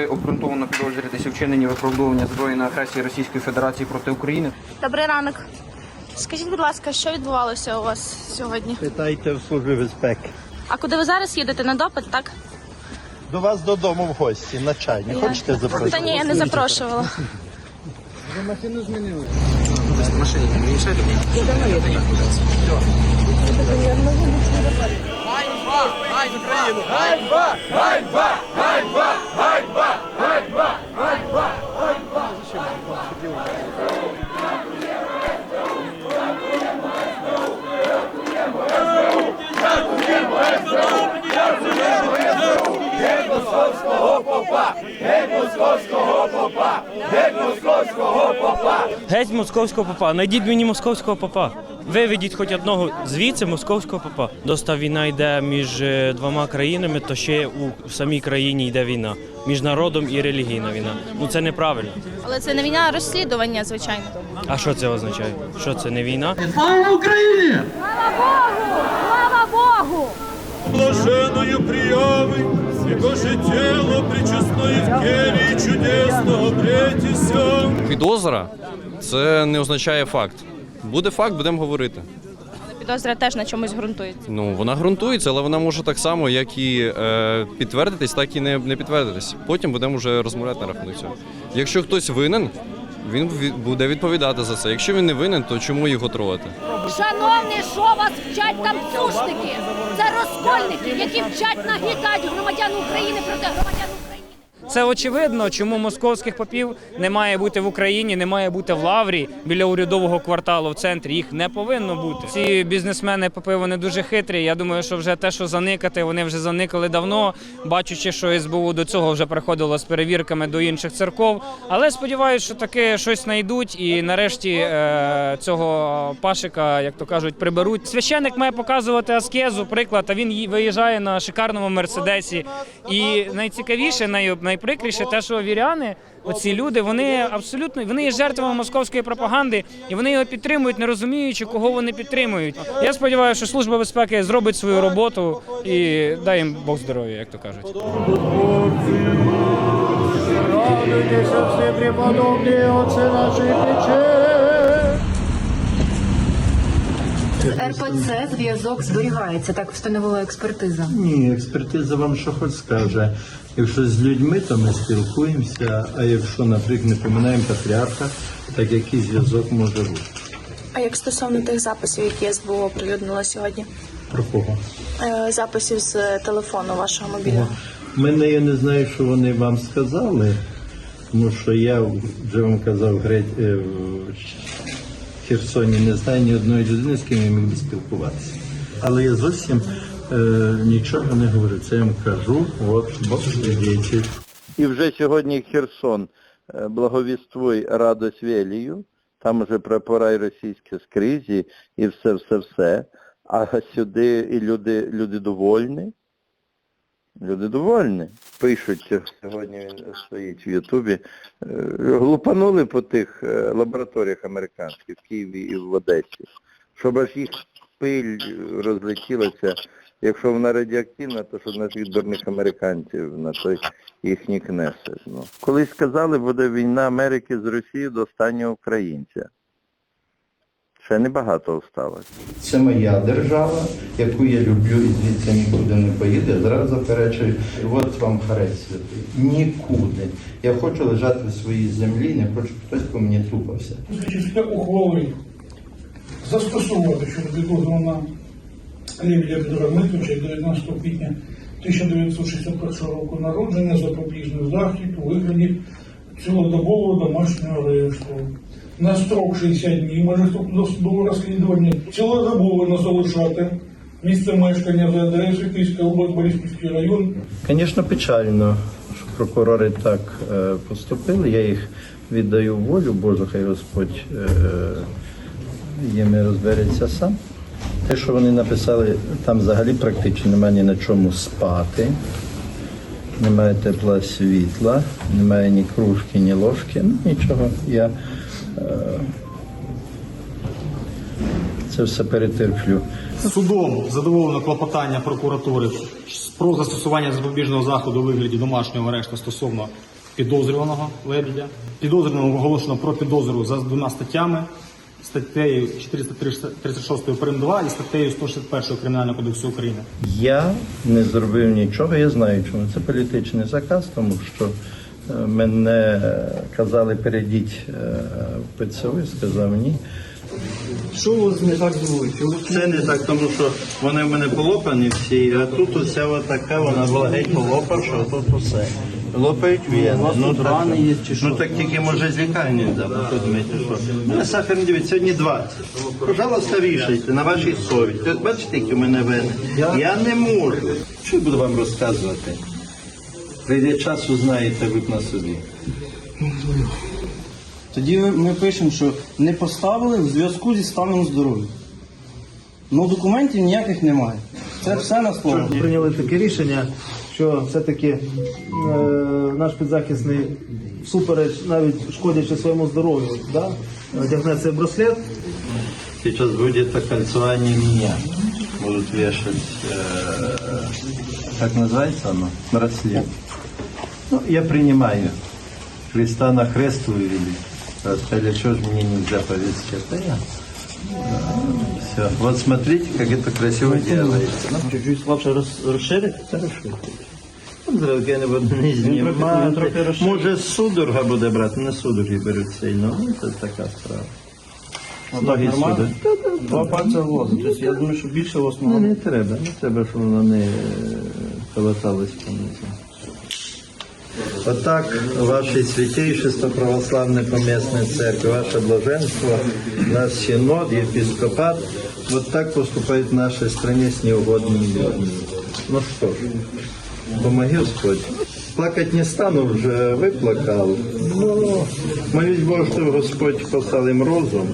ви обґрунтовано підозрюєтеся у вчиненні виправдовування збройної агресії Російської Федерації проти України? Добрий ранок. Скажіть, будь ласка, що відбувалося у вас сьогодні? Питайте в службі безпеки. А куди ви зараз їдете на допит, так? До вас додому в гості на чай. Не хочете запросити? Та ні, я не запрошувала. Гай Україну! Ганьба! Ганьба! Ганьба! Ганьба! Ганьба! Ганьба! Ганьба! Зачем? Жартуємо! СБУ! Жартуємо! СБУ! Геть московського попа. Найдіть мені московського попа. Виведіть хоч одного звідси московського попа. Доста війна йде між е, двома країнами, то ще у самій країні йде війна. Між народом і релігійна війна. Ну це неправильно. Але це не війна, а розслідування, звичайно. А що це означає? Що це не війна? блаженою Підозра це не означає факт. Буде факт, будемо говорити. Підозра теж на чомусь ґрунтується. Ну вона ґрунтується, але вона може так само, як і е, підтвердитись, так і не, не підтвердитись. Потім будемо вже розмовляти на рахунок цього. Якщо хтось винен, він буде відповідати за це. Якщо він не винен, то чому його трогати? Шановні, що вас вчать там цушники? Це розкольники, які вчать нагнітати громадян України проти громадян України. Це очевидно, чому московських попів не має бути в Україні, не має бути в Лаврі біля урядового кварталу в центрі. Їх не повинно бути. Ці бізнесмени попи вони дуже хитрі. Я думаю, що вже те, що заникати, вони вже заникали давно, бачучи, що СБУ до цього вже приходило з перевірками до інших церков. Але сподіваюся, що таки щось знайдуть і нарешті е, цього пашика, як то кажуть, приберуть. Священник має показувати аскезу, приклад. А він виїжджає на шикарному мерседесі. І найцікавіше, най, найприкріше, те, що віряни, оці люди, вони абсолютно вони є жертвами московської пропаганди, і вони його підтримують, не розуміючи, кого вони підтримують. Я сподіваюся, що служба безпеки зробить свою роботу і дай їм Бог здоров'я, як то кажуть. Радуйтеся всі преподобні отці наші пече. РПЦ зв'язок зберігається, так встановила експертиза. Ні, експертиза вам що хоч скаже. Якщо з людьми, то ми спілкуємося, а якщо, наприклад, не поминаємо патріарха, так який зв'язок може бути? А як стосовно тих записів, які СБУ оприлюднила сьогодні? Про кого? Е, Записів з телефону вашого мобільного. Мене я не знаю, що вони вам сказали, тому що я вже вам казав греть, е, Херсоні не знаю ні одної людини, з ким я міг би спілкуватися. Але я зовсім е, нічого не говорю. Це я вам кажу, от Бог свідчить. І вже сьогодні Херсон е, благовіствуй радость велію, там уже прапора і російські скрізі, і все, все, все. А сюди і люди, люди довольні. Люди довольні. Пишуть, сьогодні він стоїть в Ютубі. е, Глупанули по тих е, лабораторіях американських в Києві і в Одесі, щоб аж їх пиль розлетілася. Якщо вона радіоактивна, то що на тих дурних американців, на той їхній кнесет. Ну. Колись сказали, буде війна Америки з Росією до останнього українця. Ще небагато осталось. Це моя держава, яку я люблю і звідси нікуди не поїде. Зразу заперечую, от вам харець святий. Нікуди. Я хочу лежати в своїй землі, не хочу, щоб хтось по мені тупався. Після ухвали застосувати щодо підозрюваного Лебедя Петра Дмитровича 19 квітня 1961 року народження запобіжний захід у вигляді цілодобового домашнього арешту. На строк 60 днів може досудового розслідування цілодобово не залишати місце мешкання за адресою Київська область, Бориспільський район, Звісно, печально, що прокурори так е, поступили. Я їх віддаю волю, Боже, хай Господь е, їми розбереться сам. Те, що вони написали, там взагалі практично немає ні на чому спати, немає тепла світла, немає ні кружки, ні ложки, ну нічого. Я, е, це все перетерплю. Судом задоволено клопотання прокуратури про застосування запобіжного заходу у вигляді домашнього арешту стосовно підозрюваного Лебедя. Підозрюваного оголошено про підозру за двома статтями статтею 436 прим. 2 і статтею 161 Кримінального кодексу України. Я не зробив нічого, я знаю, чому це політичний заказ, тому що е, мене казали, перейдіть е, в ПЦУ, я сказав ні. Що у вас не так звуть? Це не так, тому що вони в мене полопані всі, а тут уся така, вона була геть полопавша, а тут усе. Лопають вени. Ну, так, рани є чи що? ну так тільки може з лікарні подумайте, що. У мене сахар, дивіться, сьогодні 20. Пожалуйста, вішайте на вашій совісті. От бачите, які у мене вени? Я не можу. Що я буду вам розказувати? Прийде час, узнаєте ви на собі. Тоді ми- ми пишемо, що не поставили в зв'язку зі станом здоров'я. Ну документів ніяких немає. Це все на слово. прийняли таке рішення, що все-таки е, наш підзахисний всупереч, навіть шкодячи своєму здоров'ю, да, одягне цей браслет. Сейчас будет окольцование меня. Будут вешать, э, как называется оно? Браслет. Ну, я принимаю. Христа на хрест вывели. Сказали, что же мне нельзя повесить? Это я. Все. Вот смотрите, как это красиво делается. Ну, Чуть-чуть слабше розширити. Хорошо. Зараз не буду не знімати. трохи розширить. Може, судорога буде брати, не судороги беруть сильно. Ну, це така справа. Ноги нормально? сюди. Два пальця в. Тобто я думаю, що більше Ну, восьмого. не треба, не треба, щоб воно не колоталось понизу. Отак, ваше святейшество православне помісне церкви, ваше блаженство, наш синод, епископат, вот так поступает в нашей стране с неугодными людьми. Ну что ж, помоги Господь. Плакать не стану, вже виплакав. Ну, молюсь щоб Господь послав їм розум,